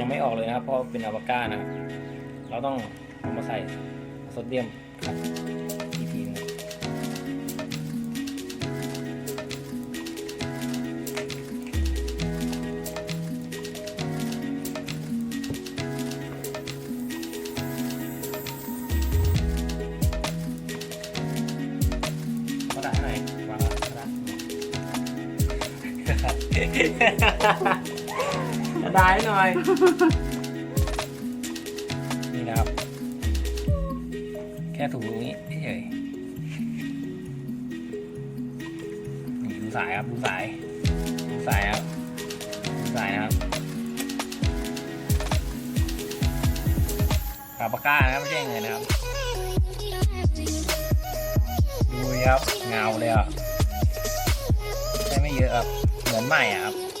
ยังไม่ออกเลยนะครับ เพราะเป็นอะวาก้านะครับเราต้องเอามาใส่โซเดียมขัดอีกทีนึงกระดาษไหนวางกระดาษ กระดาษหน่อย นี่นะครับ แค่ถูตรงนี้เฉยนี่ดูสายครับ ดูสายดูสายครับดูสายนะครับปากปาก้านะครับไม่ใช่เงินนะครับดูครับเงาเลยอะใช้ไม่เยอะครับเหมือนใหม่อะครับ